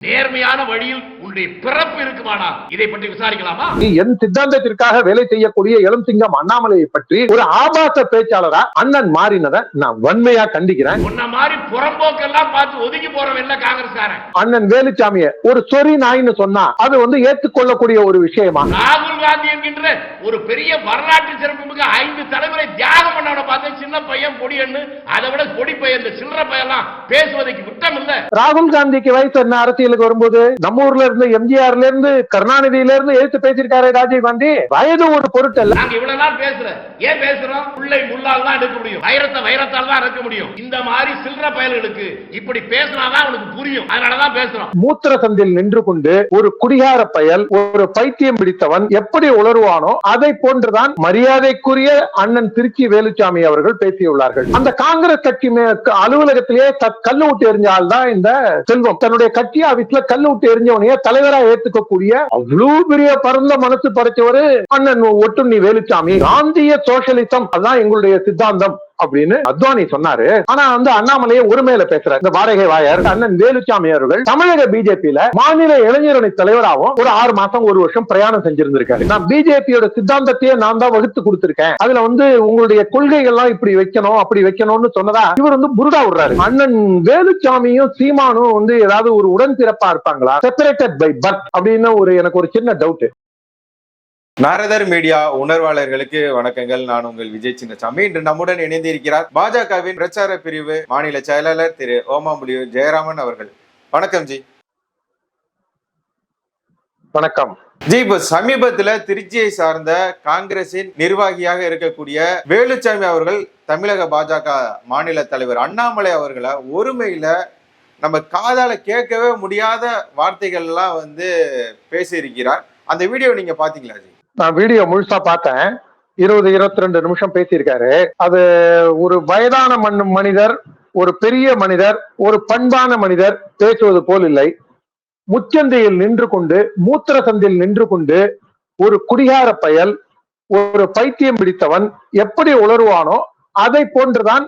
நேர்மையான வழியில் உன்னுடைய பிறப்பு இருக்குமானா இதை பற்றி விசாரிக்கலாமா? நீ என் சித்தாந்தத்திற்காக வேலை செய்யக்கூடிய இளம் சிங்கம் அண்ணாமலையை பற்றி ஒரு ஆபாச பேச்சாளரா அண்ணன் மாறினதை நான் வன்மையா கண்டிக்கிறேன். உன்ன மாதிரி புறம்போக்கெல்லாம் பார்த்து ஒதுங்கி போறவன் காங்கிரஸ்காரன். அண்ணன் வேலுச்சாமிய ஒரு சொறி நாயின்னு சொன்னா அது வந்து ஏற்றுக்கொள்ளக்கூடிய ஒரு விஷயமா? ராகுல் காந்தி என்கின்ற ஒரு பெரிய வரலாற்று சிறப்புமிக்க ஐந்து தலைமுறை தியாகம் பண்ணவனை பார்த்து சின்ன பையன் பொடி எண்ணு அதை விட பொடி பையன் சில்லற பையெல்லாம் பேசுவதற்கு விட்டம் இல்ல ராகுல் காந்திக்கு வயசு என்ன அரசியலுக்கு வரும்போது? நம்ம ஊர்ல இருந்து எம்ஜிஆர்ல இருந்து கருணாநிதியில இருந்து எழுத்து பேசியிருக்காரு ராஜீவ் காந்தி வயது ஒரு பொருட்டல்ல. நாங்க இவ்வளவு நாள் ஏன் பேசுறோம்? உள்ளை தான் எடுக்க முடியும். வைரத்தை வைரத்தால் தான் எடுக்க முடியும். இந்த மாதிரி சில்லற பயல்களுக்கு இப்படி பேசினாதான் அவனுக்கு புரியும். அதனாலதான் பேசுறோம். மூத்திர சந்தில் நின்று கொண்டு ஒரு குடிகார பயல் ஒரு பைத்தியம் பிடித்தவன் எப்படி உளருவானோ அதை போன்றுதான் மரியாதைக்குரிய அண்ணன் திருச்சி வேலுச்சாமி அவர்கள் பேசியுள்ளார்கள். அந்த காங்கிரஸ் கட்சி அலுவலகத்திலேயே கல்லு விட்டு எறிஞ்ச தான் இந்த செல்வம். தன்னுடைய கட்சி ஆபீஸ்ல கல்லு விட்டு எரிஞ்சவனையே தலைவரா ஏத்துக்கக்கூடிய அவ்வளவு பெரிய பரந்த மனசு படைச்சவரு அண்ணன் ஒட்டுண்ணி வேலுச்சாமி. காந்திய சோசியலிசம் அதான் எங்களுடைய சித்தாந்தம் அப்படின்னு அத்வானி சொன்னாரு. ஆனா வந்து அண்ணாமலையை ஒருமையில பேசுறாரு இந்த வாடகை வாயர் அண்ணன் வேலுச்சாமி அவர்கள் தமிழக பிஜேபியில மாநில இளைஞரணி தலைவராகவும் ஒரு ஆறு மாசம் ஒரு வருஷம் பிரயாணம் செஞ்சிருந்திருக்காரு. நான் பிஜேபியோட சித்தாந்தத்தையே நான் தான் வகுத்து கொடுத்திருக்கேன். அதுல வந்து உங்களுடைய கொள்கைகள்லாம் இப்படி வைக்கணும் அப்படி வைக்கணும்னு சொன்னதா இவர் வந்து புருடா விடுறாரு. அண்ணன் வேலுச்சாமியும் சீமானும் வந்து ஏதாவது ஒரு உடன்பிறப்பா இருப்பாங்களா? செப்பரேட்டட் பை பர்த் அப்படின்னு ஒரு எனக்கு ஒரு சின்ன டவுட் நாரதர் மீடியா உணர்வாளர்களுக்கு வணக்கங்கள். நான் உங்கள் விஜய் சின்னசாமி. இன்று நம்முடன் இணைந்திருக்கிறார் பாஜகவின் பிரச்சார பிரிவு மாநில செயலாளர் திரு ஓமாமுடியூர் ஜெயராமன் அவர்கள். வணக்கம் ஜி. வணக்கம். ஜி இப்போ சமீபத்துல திருச்சியை சார்ந்த காங்கிரசின் நிர்வாகியாக இருக்கக்கூடிய வேலுச்சாமி அவர்கள் தமிழக பாஜக மாநில தலைவர் அண்ணாமலை அவர்களை ஒருமையில நம்ம காதால கேட்கவே முடியாத வார்த்தைகள் எல்லாம் வந்து பேசியிருக்கிறார். அந்த வீடியோ நீங்க பாத்தீங்களா ஜி? நான் வீடியோ முழுசா பார்த்தேன். இருபது இருபத்தி ரெண்டு நிமிஷம் பேசியிருக்காரு. அது ஒரு வயதான மண் மனிதர் ஒரு பெரிய மனிதர் ஒரு பண்பான மனிதர் பேசுவது போல் இல்லை. முச்சந்தையில் நின்று கொண்டு மூத்திர சந்தையில் நின்று கொண்டு ஒரு குடிகார பயல் ஒரு பைத்தியம் பிடித்தவன் எப்படி உளருவானோ அதை போன்றுதான்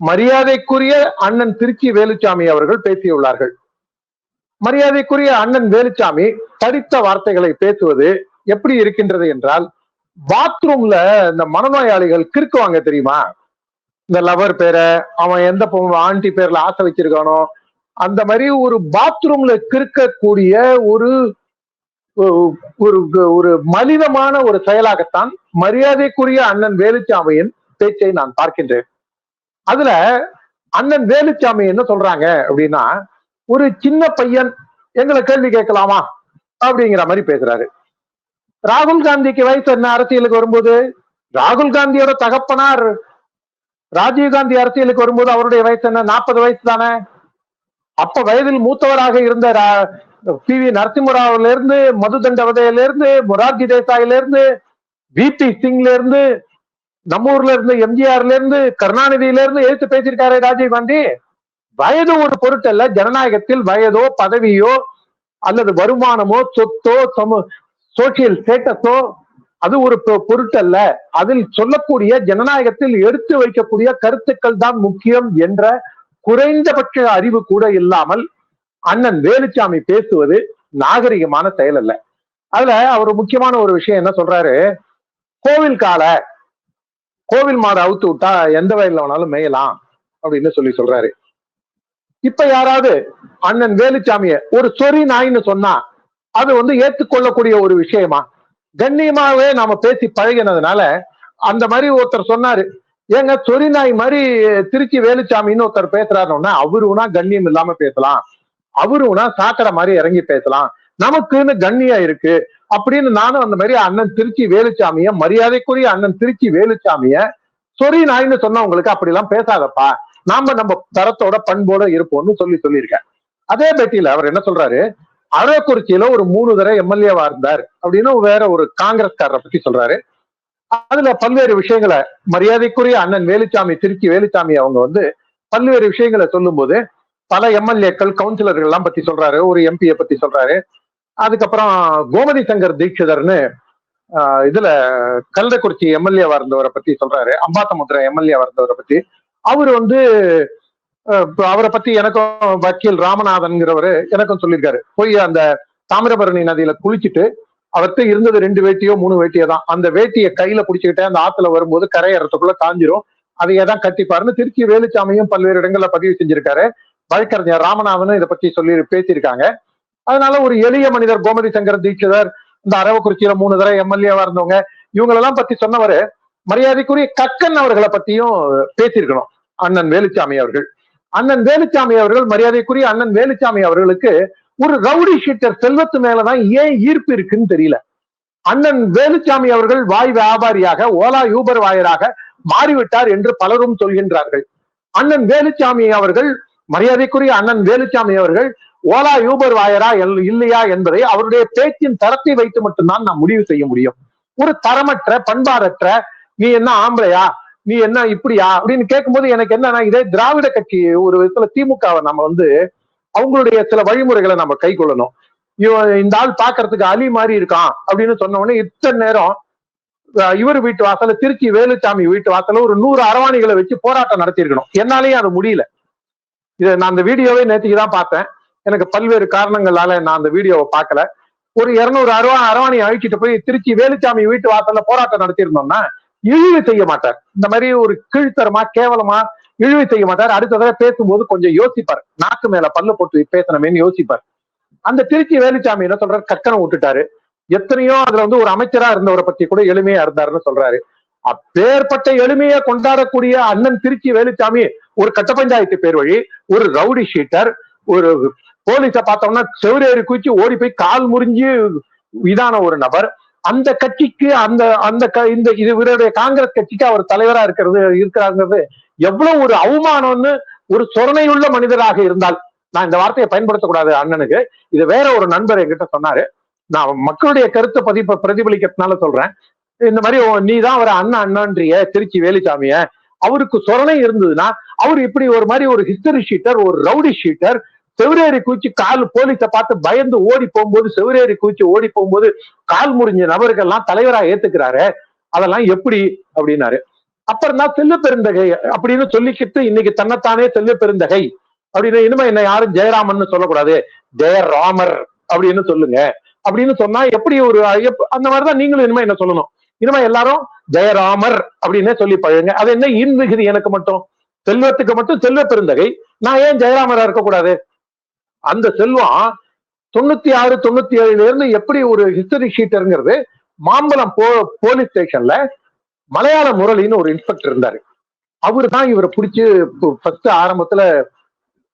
மரியாதைக்குரிய அண்ணன் திருச்சி வேலுச்சாமி அவர்கள் பேசியுள்ளார்கள். மரியாதைக்குரிய அண்ணன் வேலுச்சாமி படித்த வார்த்தைகளை பேசுவது எப்படி இருக்கின்றது என்றால் பாத்ரூம்ல இந்த மனநோயாளிகள் கிறுக்குவாங்க தெரியுமா? இந்த லவர் பேரை அவன் எந்த ஆண்டி பேர்ல ஆசை வச்சிருக்கானோ அந்த மாதிரி ஒரு பாத்ரூம்ல கிறுக்கக்கூடிய ஒரு ஒரு ஒரு மலினமான ஒரு செயலாகத்தான் மரியாதைக்குரிய அண்ணன் வேலுச்சாமியின் பேச்சை நான் பார்க்கின்றேன். அதுல அண்ணன் வேலுச்சாமி என்ன சொல்றாங்க அப்படின்னா ஒரு சின்ன பையன் எங்களை கேள்வி கேட்கலாமா? அப்படிங்கிற மாதிரி பேசுறாரு. ராகுல் காந்திக்கு வயசு என்ன அரசியலுக்கு வரும்போது? ராகுல் காந்தியோட தகப்பனார் ராஜீவ் காந்தி அரசியலுக்கு வரும்போது அவருடைய வயசு என்ன? நாற்பது வயசு தானே? அப்ப வயதில் மூத்தவராக இருந்த பி வி நரசிம்மராவில இருந்து மதுதண்டவதையில இருந்து மொரார்ஜி தேசாயில இருந்து விபி சிங்ல இருந்து நம்ம ஊர்ல இருந்து எம்ஜிஆர்ல இருந்து கருணாநிதியில இருந்து எழுத்து பேசியிருக்காரு ராஜீவ் காந்தி. வயது ஒரு பொருட்டல்ல ஜனநாயகத்தில் வயதோ பதவியோ அல்லது வருமானமோ சொத்தோ சம சோசியல் ஸ்டேட்டஸோ அது ஒரு பொருட்டல்ல. அதில் சொல்லக்கூடிய ஜனநாயகத்தில் எடுத்து வைக்கக்கூடிய கருத்துக்கள் தான் முக்கியம் என்ற குறைந்தபட்ச அறிவு கூட இல்லாமல் அண்ணன் வேலுச்சாமி பேசுவது நாகரிகமான செயல் அல்ல. அதுல அவர் முக்கியமான ஒரு விஷயம் என்ன சொல்றாரு? கோவில் கால கோவில் மாடு அவுத்து விட்டா எந்த வயல்ல வேணாலும் மேயலாம் அப்படின்னு சொல்லி சொல்றாரு. இப்ப யாராவது அண்ணன் வேலுச்சாமிய ஒரு சொறி நாயின்னு சொன்னா அது வந்து ஏற்றுக்கொள்ளக்கூடிய ஒரு விஷயமா? கண்ணியமாவே நாம பேசி பழகினதுனால அந்த மாதிரி ஒருத்தர் சொன்னாரு. ஏங்க சொரிநாய் மாதிரி திருச்சி வேலுச்சாமின்னு ஒருத்தர் பேசுறாருன்னா அவருனா கண்ணியம் இல்லாம பேசலாம். அவருனா சாக்கடை மாதிரி இறங்கி பேசலாம். நமக்குன்னு கண்ணியா இருக்கு. அப்படின்னு நானும் அந்த மாதிரி அண்ணன் திருச்சி வேலுச்சாமிய மரியாதைக்குரிய அண்ணன் திருச்சி வேலுச்சாமிய சொறி நாய்னு சொன்னவங்களுக்கு அப்படி எல்லாம் பேசாதப்பா. நாம நம்ம தரத்தோட பண்போட இருப்போம்னு சொல்லி சொல்லியிருக்கேன். அதே பேட்டியில அவர் என்ன சொல்றாரு? அரவக்குறிச்சியில ஒரு மூணு தடவை எம்எல்ஏவா இருந்தார். அப்படின்னு வேற ஒரு காங்கிரஸ்காரரை பத்தி சொல்றாரு. அதுல பல்வேறு விஷயங்களை மரியாதைக்குரிய அண்ணன் வேலுச்சாமி திருச்சி வேலுச்சாமி அவங்க வந்து பல்வேறு விஷயங்களை சொல்லும்போது பல எம்எல்ஏக்கள் கவுன்சிலர்கள் எல்லாம் பத்தி சொல்றாரு ஒரு எம்பியை பத்தி சொல்றாரு. அதுக்கப்புறம் கோமதி சங்கர் தீட்சிதர்னு ஆஹ், இதுல கல்லக்குறிச்சி எம்எல்ஏவா இருந்தவரை பத்தி சொல்றாரு. அம்பாத்தமுத்திரம் எம்எல்ஏவா இருந்தவரை பத்தி. அவர் வந்து அவரை பத்தி எனக்கும் வக்கீல் ராமநாதன்ங்கிறவரு எனக்கும் சொல்லியிருக்காரு. போய் அந்த தாமிரபரணி நதியில குளிச்சுட்டு அவர்கிட்ட இருந்தது ரெண்டு வேட்டியோ மூணு வேட்டியோ தான் அந்த வேட்டியை கையில பிடிச்சிக்கிட்டே அந்த ஆத்துல வரும்போது கரையறதுக்குள்ள காஞ்சிரும். அதையே தான் கட்டிப்பாருன்னு திருச்சி வேலுச்சாமியும் பல்வேறு இடங்கள்ல பதிவு செஞ்சிருக்காரு. வழக்கறிஞர் ராமநாதனும் இதை பத்தி சொல்லி பேசியிருக்காங்க. அதனால ஒரு எளிய மனிதர் கோமதி சங்கர தீட்சிதர் இந்த அரவக்குறிச்சியில மூணு தடவை எம்எல்ஏவா இருந்தவங்க இவங்களெல்லாம் பத்தி சொன்னவர் மரியாதைக்குரிய கக்கன் அவர்களை பத்தியும் பேசியிருக்கணும். அண்ணன் வேலுச்சாமி அவர்கள். அண்ணன் வேலுச்சாமி அவர்கள் மரியாதைக்குரிய அண்ணன் வேலுச்சாமி அவர்களுக்கு ஒரு ரவுடி ஷீட்டர் செல்வத்து மேலதான் ஏன் ஈர்ப்பு இருக்குன்னு தெரியல. அண்ணன் வேலுச்சாமி அவர்கள் வாய் வியாபாரியாக ஓலா யூபர் வாயராக மாறிவிட்டார் என்று பலரும் சொல்கின்றார்கள். அண்ணன் வேலுச்சாமி அவர்கள் மரியாதைக்குரிய அண்ணன் வேலுச்சாமி அவர்கள் ஓலா யூபர் வாயரா எல்- இல்லையா என்பதை அவருடைய பேச்சின் தரத்தை வைத்து மட்டும்தான் நாம் முடிவு செய்ய முடியும். ஒரு தரமற்ற பண்பாடற்ற நீ என்ன ஆம்பளையா? நீ என்ன இப்படியா அப்படின்னு கேட்கும்போது எனக்கு என்னன்னா இதே திராவிட கட்சி ஒரு விதத்துல திமுகவை நம்ம வந்து அவங்களுடைய சில வழிமுறைகளை நம்ம கை கொள்ளணும். இந்த ஆள் பாக்குறதுக்கு அலி மாதிரி இருக்கான் அப்படின்னு சொன்ன உடனே இத்தனை நேரம் இவர் வீட்டு வாசல்ல திருச்சி வேலுச்சாமி வீட்டு வாசல ஒரு நூறு அரவாணிகளை வச்சு போராட்டம் நடத்தியிருக்கணும். என்னாலேயும் அது முடியல. இத நான் அந்த வீடியோவே நேற்றுக்கு தான் பார்த்தேன். எனக்கு பல்வேறு காரணங்களால நான் அந்த வீடியோவை பார்க்கல. ஒரு இருநூறு அரவா அரவாணி அழிச்சிட்டு போய் திருச்சி வேலுச்சாமி வீட்டு வாசல்ல போராட்டம் நடத்தியிருந்தோம்னா இழிவு செய்ய மாட்டார். இந்த மாதிரி ஒரு கீழ்த்தரமா கேவலமா இழிவு செய்ய மாட்டார். அடுத்த தடவை பேசும்போது கொஞ்சம் யோசிப்பார். நாக்கு மேல பல்லு போட்டு பேசணுமேன்னு யோசிப்பார். அந்த திருச்சி வேலுச்சாமி என்ன சொல்றாரு? கக்கனை விட்டுட்டாரு. எத்தனையோ அதுல வந்து ஒரு அமைச்சரா இருந்தவரை பத்தி கூட எளிமையா இருந்தாருன்னு சொல்றாரு. அப்பேற்பட்ட எளிமையை கொண்டாடக்கூடிய அண்ணன் திருச்சி வேலுச்சாமி ஒரு கட்ட பஞ்சாயத்து பேர் வழி ஒரு ரவுடி ஷீட்டர் ஒரு போலீஸை பார்த்தோம்னா செவிரேறி குச்சி ஓடி போய் கால் முறிஞ்சு இதான ஒரு நபர். அந்த கட்சிக்கு அந்த அந்த க- இந்த இது இவருடைய காங்கிரஸ் கட்சிக்கு அவர் தலைவரா இருக்கிறது இருக்கிறாங்கிறது எவ்வளவு ஒரு அவமானம்னு ஒரு சொரணையுள்ள மனிதராக இருந்தால். நான் இந்த வார்த்தையை பயன்படுத்தக்கூடாது அண்ணனுக்கு. இது வேற ஒரு நண்பர் என்கிட்ட சொன்னாரு. நான் மக்களுடைய கருத்தை பதிப்ப பிரதிபலிக்கிறதுனால சொல்றேன். இந்த மாதிரி நீ தான் அவர் அண்ணன் அண்ணன்றிய திருச்சி வேலுசாமிய அவருக்கு சொரணை இருந்ததுன்னா அவர் இப்படி ஒரு மாதிரி ஒரு ஹிஸ்டரி ஷீட்டர் ஒரு ரவுடி ஷீட்டர் செவிரேறி குச்சி கால் போலீஸை பார்த்து பயந்து ஓடி போகும்போது செவிரேறி குச்சி ஓடி போகும்போது கால் முறிஞ்ச நபர்கள்லாம் தலைவரா ஏத்துக்கிறாரு. அதெல்லாம் எப்படி அப்படின்னாரு. அப்புறம் தான் செல்லு பெருந்தகை அப்படின்னு சொல்லிக்கிட்டு இன்னைக்கு தன்னைத்தானே செல்லு பெருந்தகை அப்படின்னு இனிமே என்ன யாரும் ஜெயராமன் சொல்லக்கூடாது. ஜெயராமர் அப்படின்னு சொல்லுங்க. அப்படின்னு சொன்னா எப்படி ஒரு அந்த மாதிரிதான் நீங்களும் இனிமே என்ன சொல்லணும். இனிமே எல்லாரும் ஜெயராமர் அப்படின்னே சொல்லி பழகுங்க. அது என்ன இன்விகுதி எனக்கு மட்டும்? செல்வத்துக்கு மட்டும் செல்வ பெருந்தகை. நான் ஏன் ஜெயராமரா இருக்கக்கூடாது? அந்த செல்வம் தொண்ணூத்தி ஆறு தொண்ணூத்தி ஏழுல இருந்து எப்படி ஒரு ஹிஸ்டரி ஷீட்டருங்கிறது மாம்பலம் போ போலீஸ் ஸ்டேஷன்ல மலையாள முரளின்னு ஒரு இன்ஸ்பெக்டர் இருந்தாரு. அவரு தான் இவரை பிடிச்சி ஃபர்ஸ்ட் ஆரம்பத்துல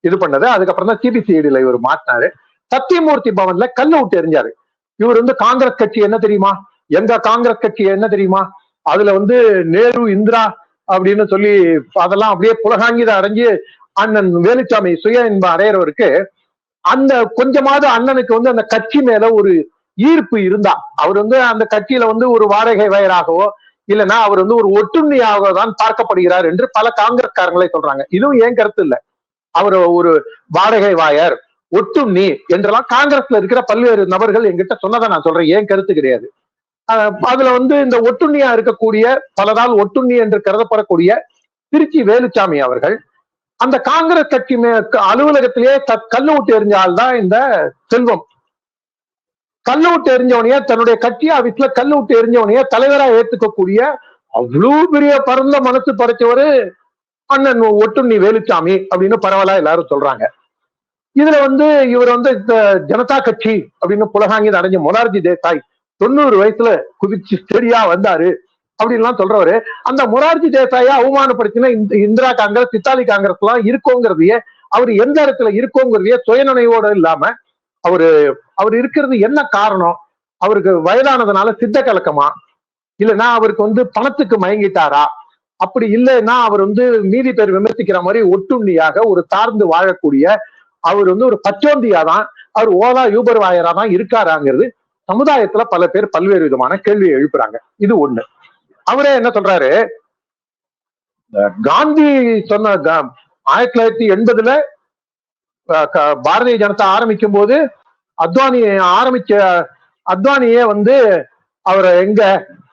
இது பண்ணது. அதுக்கப்புறம் தான் சிபிசிஐடியில இவர் மாட்டினாரு சத்தியமூர்த்தி பவன்ல கல்ல விட்டு எரிஞ்சாரு இவர் வந்து காங்கிரஸ் கட்சி என்ன தெரியுமா? எங்க காங்கிரஸ் கட்சி என்ன தெரியுமா? அதுல வந்து நேரு இந்திரா அப்படின்னு சொல்லி அதெல்லாம் அப்படியே புலகாங்கித அடைஞ்சு அண்ணன் வேலுச்சாமி சுய இன்பம் அடையிறவருக்கு அந்த கொஞ்சமாவது அண்ணனுக்கு வந்து அந்த கட்சி மேல ஒரு ஈர்ப்பு இருந்தா அவர் வந்து அந்த கட்சியில வந்து ஒரு வாடகை வயராகவோ இல்லைன்னா அவர் வந்து ஒரு ஒற்றுமையாக தான் பார்க்கப்படுகிறார் என்று பல காங்கிரஸ்காரங்களே சொல்றாங்க. இதுவும் ஏன் கருத்து இல்ல? அவர் ஒரு வாடகை வாயர் ஒட்டுண்ணி என்றெல்லாம் காங்கிரஸ்ல இருக்கிற பல்வேறு நபர்கள் என்கிட்ட சொன்னதை நான் சொல்றேன். ஏன் கருத்து கிடையாது? அதுல வந்து இந்த ஒட்டுண்ணியா இருக்கக்கூடிய பலதால் ஒட்டுண்ணி என்று கருதப்படக்கூடிய திருச்சி வேலுச்சாமி அவர்கள் அந்த காங்கிரஸ் கட்சி அலுவலகத்திலேயே க- கல்லு விட்டு எறிஞ்ச இந்த செல்வம். கல்லு விட்டு எரிஞ்சவனையே தன்னுடைய கட்சி ஆபீஸ்ல கல்லு விட்டு எரிஞ்சவனையே தலைவரா ஏத்துக்கக்கூடிய அவ்வளவு பெரிய பரந்த மனசு படைச்சவரு அண்ணன் ஒட்டுண்ணி வேலுச்சாமி அப்படின்னு பரவாயில்ல எல்லாரும் சொல்றாங்க. இதுல வந்து இவர் வந்து இந்த ஜனதா கட்சி அப்படின்னு புலகாங்கி அடைஞ்ச மொனார்ஜி தேசாய் தொண்ணூறு வயசுல குதிச்சு ஸ்டெடியா வந்தாரு. அப்படின்லாம் சொல்றவரு. அந்த மொரார்ஜி தேசாயை அவமானப்படுத்தின இந்த இந்திரா காங்கிரஸ் இத்தாலி காங்கிரஸ் எல்லாம் இருக்கோங்கிறதையே அவர் எந்த இடத்துல இருக்கோங்கிறதையே சுயநினைவோட இல்லாம அவரு அவர் இருக்கிறது என்ன காரணம்? அவருக்கு வயதானதுனால சித்த கலக்கமா? இல்லைன்னா அவருக்கு வந்து பணத்துக்கு மயங்கிட்டாரா? அப்படி இல்லைன்னா அவர் வந்து மீதி பேர் விமர்சிக்கிற மாதிரி ஒட்டுண்ணியாக ஒரு சார்ந்து வாழக்கூடிய அவர் வந்து ஒரு பச்சோந்தியா தான் அவர் ஓதா யூபர் வாயரா தான் இருக்காராங்கிறது சமுதாயத்துல பல பேர் பல்வேறு விதமான கேள்வியை எழுப்புறாங்க. இது ஒண்ணு. அவரே என்ன சொல்றாரு? காந்தி சொன்ன ஆயிரத்தி தொள்ளாயிரத்தி எண்பதுல பாரதிய ஜனதா ஆரம்பிக்கும் போது அத்வானி ஆரம்பிச்ச அத்வானியே வந்து அவரை எங்க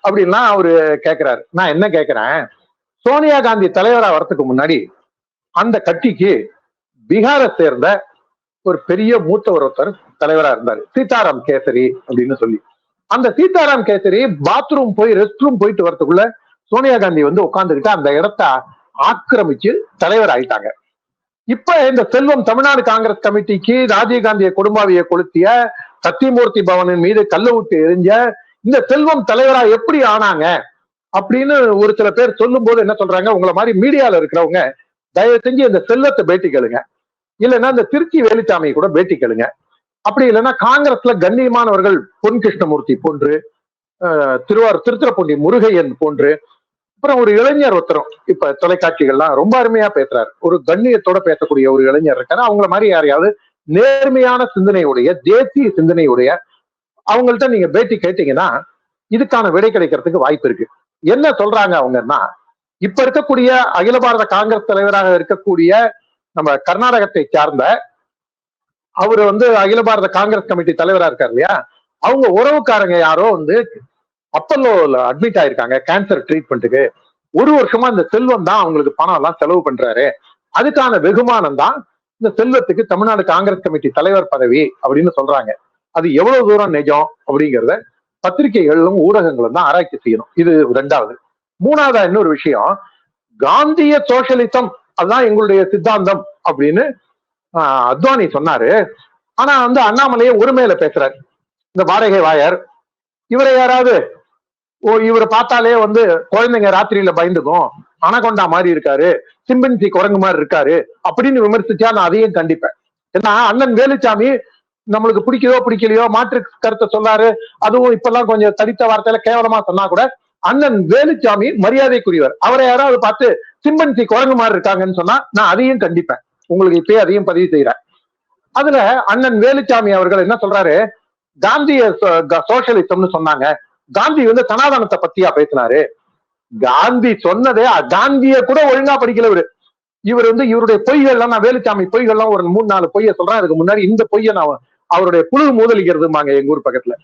அப்படின்லாம் அவரு கேக்குறாரு. நான் என்ன கேக்குறேன்? சோனியா காந்தி தலைவரா வரதுக்கு முன்னாடி அந்த கட்சிக்கு பீகாரை சேர்ந்த ஒரு பெரிய மூத்த ஒருத்தர் தலைவரா இருந்தாரு. சீதாராம் கேசரி அப்படின்னு சொல்லி. அந்த சீதாராம் கேசரி பாத்ரூம் போய் ரெஸ்ட் ரூம் போயிட்டு வரதுக்குள்ள சோனியா காந்தி வந்து உட்காந்துக்கிட்டு அந்த இடத்த ஆக்கிரமிச்சு தலைவர் ஆயிட்டாங்க இப்ப இந்த செல்வம் தமிழ்நாடு காங்கிரஸ் கமிட்டிக்கு ராஜீவ் காந்தியை குடும்பாவியை கொளுத்திய சத்தியமூர்த்தி பவனின் மீது கள்ள விட்டு எரிஞ்ச இந்த செல்வம் தலைவரா எப்படி ஆனாங்க அப்படின்னு ஒரு சில பேர் சொல்லும் போது என்ன சொல்றாங்க? உங்களை மாதிரி மீடியால இருக்கிறவங்க தயவு செஞ்சு இந்த செல்வத்தை பேட்டி கேளுங்க. இல்லைன்னா இந்த திருச்சி வேலுச்சாமியை கூட பேட்டி கேளுங்க. அப்படி இல்லைன்னா காங்கிரஸ்ல கண்ணியமானவர்கள் பொன் கிருஷ்ணமூர்த்தி போன்று திருவார் திருவாரூர் முருகையன் போன்று அப்புறம் ஒரு இளைஞர் ஒருத்தரும் இப்ப தொலைக்காட்சிகள்லாம் ரொம்ப அருமையா பேசுறாரு. ஒரு கண்ணியத்தோட பேசக்கூடிய ஒரு இளைஞர் இருக்காரு. அவங்கள மாதிரி யாரையாவது நேர்மையான சிந்தனையுடைய தேசிய சிந்தனையுடைய அவங்கள்ட்ட நீங்க பேட்டி கேட்டீங்கன்னா இதுக்கான விடை கிடைக்கிறதுக்கு வாய்ப்பு இருக்கு. என்ன சொல்றாங்க அவங்கன்னா இப்ப இருக்கக்கூடிய அகில பாரத காங்கிரஸ் தலைவராக இருக்கக்கூடிய நம்ம கர்நாடகத்தை சார்ந்த அவரு வந்து அகில பாரத காங்கிரஸ் கமிட்டி தலைவரா இருக்காரு இல்லையா? அவங்க உறவுக்காரங்க யாரோ வந்து அப்பல்லோல அட்மிட் ஆயிருக்காங்க கேன்சர் ட்ரீட்மெண்ட்டுக்கு ஒரு வருஷமா இந்த செல்வம் தான் அவங்களுக்கு பணம் எல்லாம் செலவு பண்றாரு. அதுக்கான வெகுமானம் தான் இந்த செல்வத்துக்கு தமிழ்நாடு காங்கிரஸ் கமிட்டி தலைவர் பதவி அப்படின்னு சொல்றாங்க. அது எவ்வளவு தூரம் நிஜம் அப்படிங்கிறத பத்திரிகைகளும் ஊடகங்களும் தான் ஆராய்ச்சி செய்யணும். இது ரெண்டாவது. மூணாவதா இன்னொரு விஷயம் காந்திய சோசியலிசம் அதுதான் எங்களுடைய சித்தாந்தம் அப்படின்னு அத்வானி சொன்னாரு. ஆனா வந்து அண்ணாமலையே ஒருமையில பேசுறாரு. இந்த வாடகை வாயர் இவரை யாராவது ஓ இவரை பார்த்தாலே வந்து குழந்தைங்க ராத்திரியில பயந்துக்கும் அனகொண்டா மாதிரி இருக்காரு சிம்பன்சி குரங்கு மாதிரி இருக்காரு அப்படின்னு விமர்சிச்சா நான் அதையும் கண்டிப்பேன். ஏன்னா அண்ணன் வேலுச்சாமி நம்மளுக்கு பிடிக்குதோ பிடிக்கலையோ மாற்று கருத்தை சொல்லாரு அதுவும் இப்பெல்லாம் கொஞ்சம் தடித்த வார்த்தையில கேவலமா சொன்னா கூட அண்ணன் வேலுச்சாமி மரியாதைக்குரியவர். அவரை யாராவது பார்த்து சிம்பன்சி குரங்கு மாதிரி இருக்காங்கன்னு சொன்னா நான் அதையும் கண்டிப்பேன். உங்களுக்கு இப்பயே அதையும் பதிவு செய்யறேன் அதுல அண்ணன் வேலுச்சாமி அவர்கள் என்ன சொல்றாரு? காந்திய சோசியலிசம்னு சொன்னாங்க. காந்தி வந்து சனாதனத்தை பத்தியா பேசினாரு. காந்தி சொன்னதே காந்திய கூட ஒழுங்கா படிக்கல இவரு. இவர் வந்து இவருடைய பொய்கள்லாம் நான் வேலுச்சாமி பொய்கள்லாம் ஒரு மூணு நாலு பொய்ய சொல்றேன். அதுக்கு முன்னாடி இந்த பொய்யை நான் அவருடைய புழுகு மூதலிக்கிறதுமாங்க எங்க ஊர் பக்கத்துல.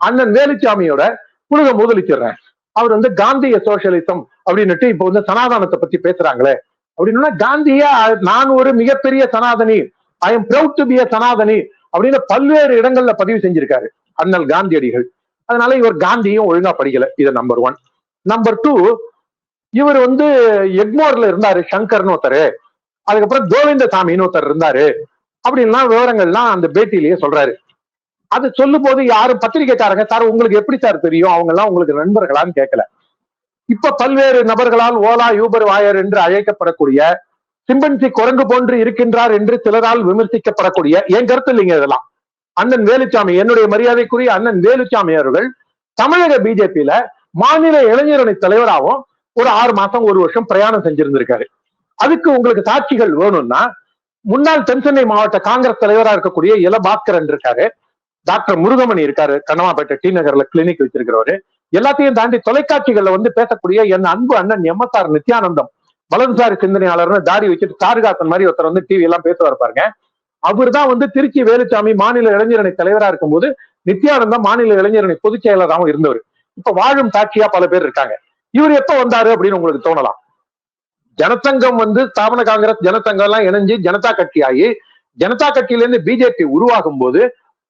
அண்ணன் வேலுச்சாமியோட புழுக முதலிச்சிடுறேன். அவர் வந்து காந்திய சோசியலிசம் அப்படின்னுட்டு இப்ப வந்து சனாதனத்தை பத்தி பேசுறாங்களே. அப்படின்னா காந்தியா நான் ஒரு மிகப்பெரிய sanatani I am proud to be a Sanatani அப்படின்னு பல்வேறு இடங்கள்ல பதிவு செஞ்சிருக்காரு அண்ணல் காந்தியடிகள் அதனால இவர் காந்தியும் ஒழுங்கா படிக்கல. இது நம்பர் ஒன் நம்பர் டூ இவர் வந்து எக்மோர்ல இருந்தாரு சங்கர்னு ஒருத்தர். அதுக்கப்புறம் கோவிந்தசாமின்னு ஒருத்தர் இருந்தாரு. அப்படின்லாம் விவரங்கள்லாம் அந்த பேட்டியிலேயே சொல்றாரு. அது சொல்லும் போது யாரும் பத்திரிகைக்காரங்க சார் உங்களுக்கு எப்படி சார் தெரியும்? அவங்க எல்லாம் உங்களுக்கு நண்பர்களான்னு கேட்கல இப்ப பல்வேறு நபர்களால் ஓலா யூபர் வாயர் என்று அழைக்கப்படக்கூடிய சிம்பன்சி குரங்கு போன்று இருக்கின்றார் என்று சிலரால் விமர்சிக்கப்படக்கூடிய என் கருத்து இல்லைங்க இதெல்லாம். அண்ணன் வேலுச்சாமி என்னுடைய மரியாதைக்குரிய அண்ணன் வேலுச்சாமி அவர்கள் தமிழக பிஜேபியில மாநில இளைஞரணி தலைவராகவும் ஒரு ஆறு மாசம் ஒரு வருஷம் பிரயாணம் செஞ்சிருந்திருக்காரு. அதுக்கு உங்களுக்கு சாட்சிகள் வேணும்னா முன்னாள் தென்சென்னை மாவட்ட காங்கிரஸ் தலைவரா இருக்கக்கூடிய இல பாஸ்கரன் இருக்காரு டாக்டர் முருகமணி இருக்காரு கண்ணமாப்பேட்டை டி நகர்ல கிளினிக் வச்சிருக்கிறவரு. எல்லாத்தையும் தாண்டி தொலைக்காட்சிகள்ல வந்து பேசக்கூடிய என் அன்பு அண்ணன் எம்எஸ்ஆர் நித்யானந்தம் வலதுசாரி சிந்தனையாளர்னு தாடி வச்சுட்டு தாருகாசன் மாதிரி ஒருத்தர் வந்து டிவி எல்லாம் பேசுவார் பாருங்க. அவர் தான் வந்து திருச்சி வேலுச்சாமி மாநில இளைஞரணி தலைவரா இருக்கும்போது நித்யானந்தம் மாநில இளைஞரணி பொதுச் செயலராகவும் இருந்தவர். இப்ப வாழும் சாட்சியா பல பேர் இருக்காங்க. இவர் எப்ப வந்தாரு அப்படின்னு உங்களுக்கு தோணலாம். ஜனசங்கம் வந்து ஸ்தாபன காங்கிரஸ் ஜனசங்கம் எல்லாம் இணைஞ்சு ஜனதா கட்சி ஆகி ஜனதா கட்சியிலேருந்து பிஜேபி உருவாகும் போது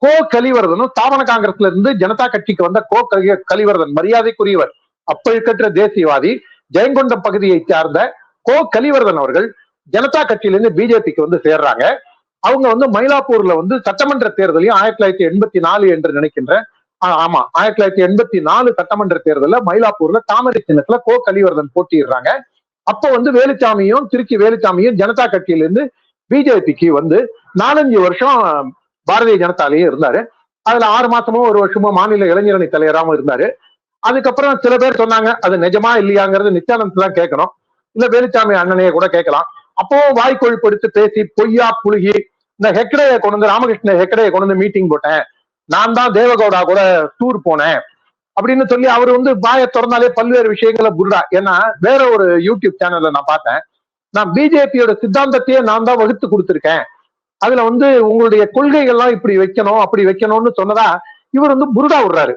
கோ கலிவர்தனும் ஸ்தாபன காங்கிரஸ்ல இருந்து ஜனதா கட்சிக்கு வந்த கோ கலி- கலிவர்தன் மரியாதைக்குரியவர். அப்ப இருக்கின்ற தேசியவாதி ஜெயங்கொண்டம் பகுதியை சார்ந்த கோ கலிவர்தன் அவர்கள் ஜனதா கட்சியிலிருந்து பிஜேபிக்கு வந்து சேர்றாங்க. அவங்க வந்து மயிலாப்பூர்ல வந்து சட்டமன்ற தேர்தலையும் ஆயிரத்தி தொள்ளாயிரத்தி எண்பத்தி நாலு என்று நினைக்கின்றேன் ஆமா ஆயிரத்தி தொள்ளாயிரத்தி எண்பத்தி நாலு சட்டமன்ற தேர்தலில் மயிலாப்பூர்ல தாமரை சின்னத்துல கோ கலிவர்தன் போட்டியிடுறாங்க. அப்போ வந்து வேலுச்சாமியும் திருச்சி வேலுச்சாமியும் ஜனதா கட்சியிலிருந்து பிஜேபிக்கு வந்து நாலஞ்சு வருஷம் பாரதிய ஜனதாலேயே இருந்தாரு. அதுல ஆறு மாசமோ ஒரு வருஷமோ மாநில இளைஞரணி தலைவராகவும் இருந்தாரு. அதுக்கப்புறம் சில பேர் சொன்னாங்க அது நிஜமா இல்லையாங்கிறது நித்யானந்த் தான் கேட்கணும். இல்ல வேலுச்சாமி அண்ணனையே கூட கேட்கலாம். அப்போ வாய்க்கொழுப்பு எடுத்து பேசி பொய்யா புழுகி இந்த ஹெக்கடையை கொண்டு வந்து ராமகிருஷ்ண ஹெக்கடையை கொண்டு வந்து மீட்டிங் போட்டேன். நான் தான் தேவகவுடா கூட டூர் போனேன். அப்படின்னு சொல்லி அவர் வந்து வாயை திறந்தாலே பல்வேறு விஷயங்களை புருடா. ஏன்னா வேற ஒரு யூடியூப் சேனல்ல நான் பார்த்தேன். நான் பிஜேபியோட சித்தாந்தத்தையே நான் தான் வகுத்து கொடுத்துருக்கேன். அதுல வந்து உங்களுடைய கொள்கைகள்லாம் இப்படி வைக்கணும் அப்படி வைக்கணும்னு சொன்னதா இவர் வந்து புருடா விடுறாரு.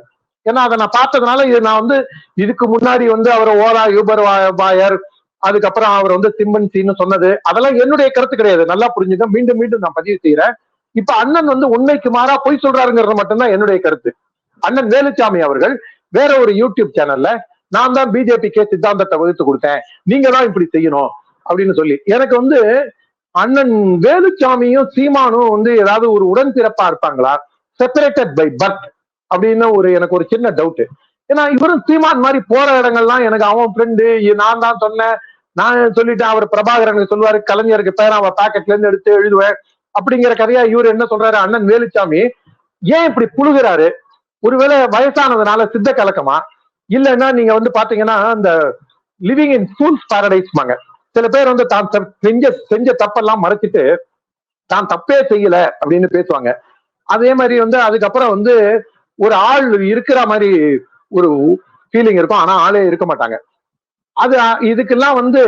ஏன்னா அதை நான் பார்த்ததுனால இது நான் வந்து இதுக்கு முன்னாடி வந்து அவர் ஓலா யூபர் வா- வாயர் அதுக்கப்புறம் அவர் வந்து சிம்பன்சின்னு சொன்னது. அதெல்லாம் என்னுடைய கருத்து கிடையாது. நல்லா புரிஞ்சுக்க மீண்டும் மீண்டும் நான் பதிவு செய்யறேன். இப்ப அண்ணன் வந்து உண்மைக்கு மாறா பொய் சொல்றாருங்கிறது மட்டும்தான் என்னுடைய கருத்து. அண்ணன் வேலுச்சாமி அவர்கள் வேற ஒரு யூடியூப் சேனல்ல நான் தான் பிஜேபிக்கே சித்தாந்தத்தை வகுத்து கொடுத்தேன். நீங்க தான் இப்படி செய்யணும் அப்படின்னு சொல்லி. எனக்கு வந்து அண்ணன் வேலுச்சாமியும் சீமானும் வந்து ஏதாவது ஒரு உடன் பிறப்பா இருப்பாங்களா? செப்பரேட்டட் பை பர்த் அப்படின்னு ஒரு எனக்கு ஒரு சின்ன டவுட் ஏன்னா இவரும் சீமான் மாதிரி போற இடங்கள்லாம் எனக்கு அவன் ஃப்ரெண்டு நான் தான் சொன்னேன். நான் சொல்லிட்டேன் அவர் பிரபாகரன் சொல்லுவாரு கலைஞருக்கு பேர் அவன் பாக்கெட்ல இருந்து எடுத்து எழுதுவேன். அப்படிங்கிற கதையா இவர் என்ன சொல்றாரு? அண்ணன் வேலுச்சாமி ஏன் இப்படி புழுகிறாரு? ஒருவேளை வயசானதுனால சித்த கலக்கமா? இல்லைன்னா நீங்க வந்து பாத்தீங்கன்னா அந்த லிவிங் இன் ஃபூல்ஸ் பாரடைஸ்மாங்க சில பேர் வந்து தான் செஞ்ச செஞ்ச தப்பெல்லாம் மறைச்சிட்டு தான் தப்பே செய்யல அப்படின்னு பேசுவாங்க. அதே மாதிரி வந்து அதுக்கப்புறம் வந்து ஒரு ஆள் இருக்கிற மாதிரி ஒரு ஃபீலிங் இருக்கும். ஆனா ஆளே இருக்க மாட்டாங்க. அது இதுக்கெல்லாம் வந்து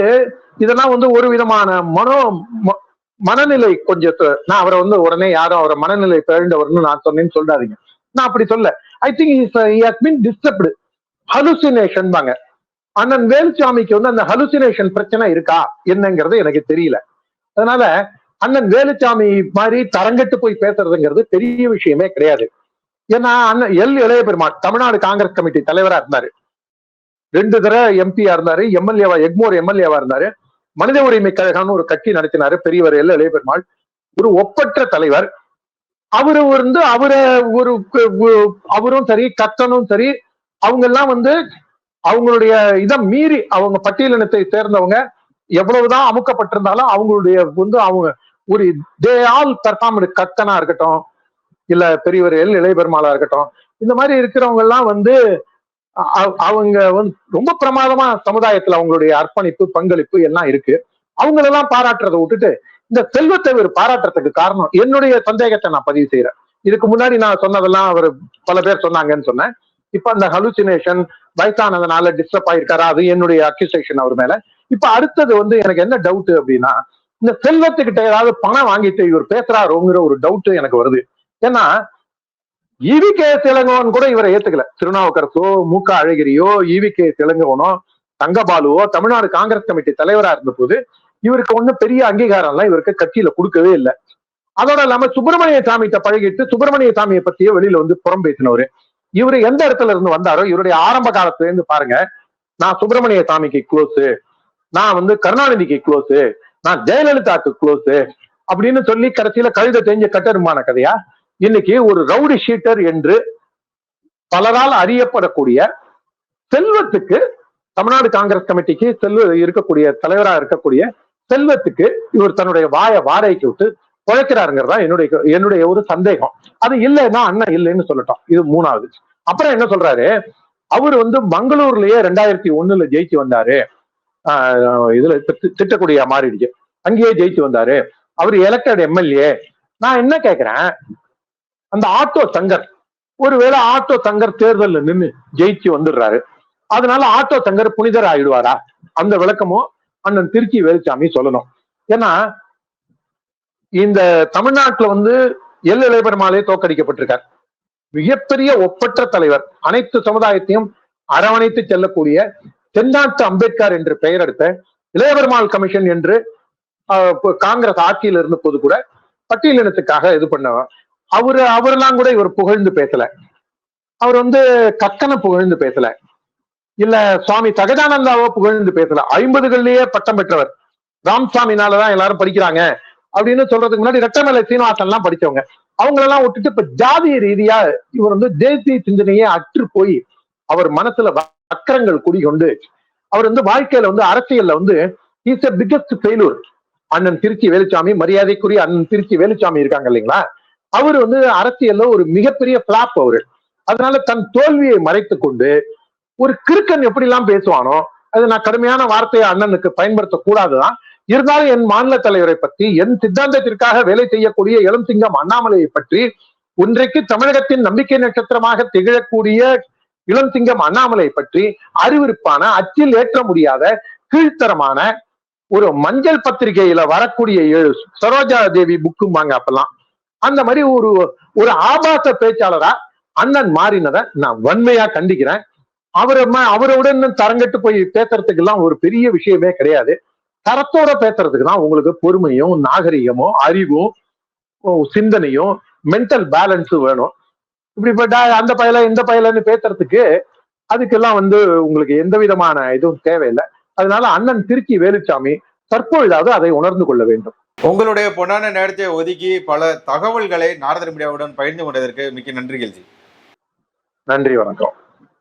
இதெல்லாம் வந்து ஒரு விதமான மனோ ம- மனநிலை கொஞ்சம் நான் அவரை வந்து உடனே யாரும் அவரை மனநிலை பிறந்தவர்னு நான் சொன்னேன்னு சொல்லாதீங்க. நான் அப்படி சொல்ல. I think has been disturbed hallucination பாங்க அண்ணன் வேலுச்சாமிக்கு வந்து அந்த ஹலுசினேஷன் பிரச்சனை இருக்கா? என்னங்கிறது எனக்கு தெரியல. அதனால அண்ணன் வேலுச்சாமி மாதிரி தரங்கட்டு போய் பேசுறதுங்கிறது பெரிய விஷயமே கிடையாது. ஏன்னா அண்ணன் எல். இளைய பெருமாள் தமிழ்நாடு காங்கிரஸ் கமிட்டி தலைவரா இருந்தாரு. ரெண்டு தடவை எம்பியா இருந்தாரு எம்எல்ஏவா எக்மோர் எம்எல்ஏவா இருந்தாரு. மனித உரிமை கழகம்னு ஒரு கட்சி நடத்தினாரு பெரியவர் எல். இளைய பெருமாள் ஒரு ஒப்பற்ற தலைவர். அவரு வந்து அவரை ஒரு ஒரு- அவரும் சரி கத்தனும் சரி அவங்க எல்லாம் வந்து அவங்களுடைய இதை மீறி அவங்க பட்டியலினத்தை சேர்ந்தவங்க எவ்வளவுதான் அமுக்கப்பட்டிருந்தாலும் அவங்களுடைய வந்து அவங்க ஒரு தே ஆல் பெர்ஃபார்ம் கத்தனா இருக்கட்டும் இல்ல பெரியவர் எல் இளைய பெருமாளா இருக்கட்டும் இந்த மாதிரி இருக்கிறவங்க எல்லாம் வந்து அவங்க வந்து ரொம்ப பிரமாதமா சமுதாயத்துல அவங்களுடைய அர்ப்பணிப்பு பங்களிப்பு எல்லாம் இருக்கு. அவங்களெல்லாம் பாராட்டுறதை விட்டுட்டு இந்த செல்வத்தை இவர் பாராட்டுறதுக்கு காரணம் என்னுடைய சந்தேகத்தை நான் பதிவு செய்யறேன் இதுக்கு முன்னாடி நான் சொன்னதெல்லாம் அவர் பல பேர் சொன்னாங்கன்னு சொன்னேன். இப்ப அந்த ஹலுசினேஷன் வயசானதுனால டிஸ்டர்ப் ஆயிருக்காரா? அது என்னுடைய அக்யூசேஷன் அவர் மேல. இப்ப அடுத்தது வந்து எனக்கு என்ன டவுட் அப்படின்னா இந்த செல்வத்துக்கிட்ட ஏதாவது பணம் வாங்கிட்டு இவர் பேசுறாருங்கிற ஒரு டவுட் எனக்கு வருது. ஏன்னா இவி கே இளங்கோவன் கூட இவரை ஏத்துக்கல. திருநாவுக்கரசோ மு க அழகிரியோ இவி கே இளங்கோவனோ தங்கபாலுவோ தமிழ்நாடு காங்கிரஸ் கமிட்டி தலைவரா இருந்த போது இவருக்கு ஒண்ணும் பெரிய அங்கீகாரம் எல்லாம் இவருக்கு கட்சியில கொடுக்கவே இல்லை. அதோட இல்லாம சுப்பிரமணிய சாமிகிட்ட பழகிட்டு சுப்பிரமணிய சாமியை பத்தியே வெளியில வந்து புறம் பேசினவரு. இவரு எந்த இடத்துல இருந்து வந்தாரோ இவருடைய ஆரம்ப காலத்துல இருந்து பாருங்க நான் சுப்பிரமணிய சாமிக்கு க்ளோஸு நான் வந்து கருணாநிதிக்கு க்ளோஸு நான் ஜெயலலிதாக்கு க்ளோஸு அப்படின்னு சொல்லி கடைசியில கழுத தெரிஞ்ச கட்டருமான கதையா இன்னைக்கு ஒரு ரவுடி ஷீட்டர் என்று பலரால் அறியப்படக்கூடிய செல்வத்துக்கு தமிழ்நாடு காங்கிரஸ் கமிட்டிக்கு செல்வ இருக்கக்கூடிய தலைவரா இருக்கக்கூடிய செல்வத்துக்கு இவர் தன்னுடைய வாயை வாடகைக்கு விட்டு குழைக்கிறாருங்கிறதா என்னுடைய என்னுடைய ஒரு சந்தேகம். அது இல்லைன்னா அண்ணன் இல்லைன்னு சொல்லட்டும். இது மூணாவது. அப்புறம் என்ன சொல்றாரு? அவர் வந்து மங்களூர்லயே ரெண்டாயிரத்தி ஒண்ணுல ஜெயிச்சு வந்தாரு. ஆஹ் இதுல தி- திட்டக்குடியா மாறிடுச்சு. அங்கேயே ஜெயிச்சு வந்தாரு. அவர் எலக்டட் எம்எல்ஏ நான் என்ன கேக்குறேன்? அந்த ஆட்டோ சங்கர் ஒருவேளை ஆட்டோ சங்கர் தேர்தல்ல நின்னு ஜெயிச்சு வந்துடுறாரு. அதனால ஆட்டோ சங்கர் புனிதர் ஆயிடுவாரா அந்த விளக்கமும் அண்ணன் திருச்சி வேலுச்சாமி சொல்லணும். ஏன்னா இந்த தமிழ்நாட்டுல வந்து எல் இளையபெருமாளே தோக்கடிக்கப்பட்டிருக்கார் மிகப்பெரிய ஒப்பற்ற தலைவர் அனைத்து சமுதாயத்தையும் அரவணைத்து செல்லக்கூடிய தென்னாட்டு அம்பேத்கர் என்று பெயர் எடுத்த இளையபெருமாள் கமிஷன் என்று காங்கிரஸ் ஆட்சியில் இருந்த போது கூட பட்டியலினத்துக்காக இது பண்ணவர் அவரு அவரெல்லாம் கூட இவர் புகழ்ந்து பேசல. அவர் வந்து கக்கனை புகழ்ந்து பேசல. இல்ல சுவாமி சகஜானந்தாவோ புகழ்ந்து பேசல. ஐம்பதுகள்லயே பட்டம் பெற்றவர். ராம்சாமினாலதான் எல்லாரும் படிக்கிறாங்க. அப்படின்னு சொல்றதுக்கு முன்னாடி ரெட்டமலை சீனிவாசன் எல்லாம் படிச்சவங்க. அவங்களெல்லாம் விட்டுட்டு இப்ப ஜாதிய ரீதியா இவர் வந்து தேசிய சிந்தனையே அற்று போய் அவர் மனசுல வக்கரங்கள் குடிகொண்டு அவர் வந்து வாழ்க்கையில வந்து அரசியல்ல வந்து இஸ் பிக்கஸ்ட் ஃபெயிலூர் அண்ணன் திருச்சி வேலுச்சாமி மரியாதைக்குரிய அண்ணன் திருச்சி வேலுச்சாமி இருக்காங்க இல்லைங்களா? அவர் வந்து அரசியல்ல ஒரு மிகப்பெரிய பிளாப் அவரு. அதனால தன் தோல்வியை மறைத்து கொண்டு ஒரு கிறுக்கன் எப்படி எல்லாம் பேசுவானோ அது நான் கடுமையான வார்த்தையை அண்ணனுக்கு பயன்படுத்த கூடாதுதான். இருந்தாலும் என் மாநில தலைவரை பற்றி என் சித்தாந்தத்திற்காக வேலை செய்யக்கூடிய இளம் சிங்கம் அண்ணாமலையை பற்றி இன்றைக்கு தமிழகத்தின் நம்பிக்கை நட்சத்திரமாக திகழக்கூடிய இளம் சிங்கம் அண்ணாமலை பற்றி அறிவிருப்பான அச்சில் ஏற்ற முடியாத கீழ்த்தரமான ஒரு மஞ்சள் பத்திரிகையில வரக்கூடிய ஏழு சரோஜா தேவி புக்கும்பாங்க அப்பெல்லாம். அந்த மாதிரி ஒரு ஒரு ஆபாச பேச்சாளரா அண்ணன் மாறினதை நான் வன்மையா கண்டிக்கிறேன். அவரை ம- அவருடன் தரங்கட்டு போய் பேசுறதுக்கு எல்லாம் ஒரு பெரிய விஷயமே கிடையாது. தரத்தோட பேசுறதுக்கு தான் உங்களுக்கு பொறுமையும் நாகரிகமும் அறிவும் சிந்தனையும் மென்டல் பேலன்ஸும் வேணும். இப்படிப்பட்ட அந்த பயல இந்த பயலன்னு பேசுறதுக்கு அதுக்கெல்லாம் வந்து உங்களுக்கு எந்த விதமான இதுவும் தேவையில்லை. அதனால அண்ணன் திருச்சி வேலுச்சாமி தற்பொழுதாவது அதை உணர்ந்து கொள்ள வேண்டும். உங்களுடைய பொன்னான நேரத்தை ஒதுக்கி பல தகவல்களை நாரதர் மீடியாவுடன் பகிர்ந்து கொண்டதற்கு மிக்க நன்றிகள் ஜி. நன்றி வணக்கம்.